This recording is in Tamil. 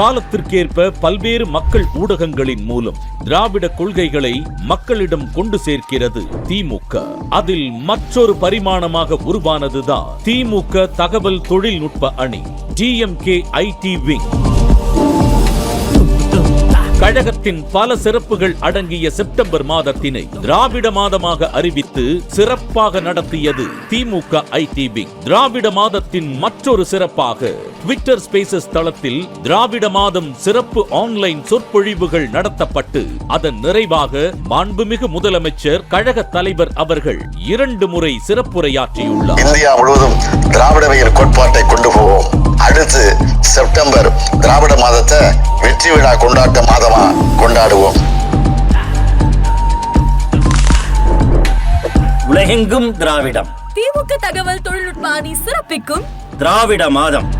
காலத்திற்கேற்ப பல்வேறு மக்கள் ஊடகங்களின் மூலம் திராவிட கொள்கைகளை மக்களிடம் கொண்டு சேர்க்கிறது திமுக. அதில் மற்றொரு பரிமாணமாக உருவானதுதான் திமுக தகவல் தொழில்நுட்ப அணி டிஎம்கே ஐடி விங். கழகத்தின் பல சிறப்புகள் அடங்கிய செப்டம்பர் மாதத்தினை திராவிட மாதமாக அறிவித்து சிறப்பாக நடத்தியது திமுக ஐடிபி. திராவிட மாதத்தின் மற்றொரு சிறப்பாக ட்விட்டர் ஸ்பேசஸ் தளத்தில் திராவிட மாதம் சிறப்பு ஆன்லைன் சொற்பொழிவுகள் நடத்தப்பட்டு அதன் நிறைவாக மாண்புமிகு முதலமைச்சர் கழக தலைவர் அவர்கள் இரண்டு முறை சிறப்புரையாற்றியுள்ளார். இந்தியா முழுவதும் திராவிடவியல் கோட்பாட்டை கொண்டு போவோம். அடுத்து செப்டம்பர் திராவிட மாதத்தை வெற்றி விழா கொண்டாட்டம் உலகெங்கும் திராவிடம். திமுக தகவல் தொழில்நுட்ப அணி சிறப்பிக்கும். திராவிட மாதம்.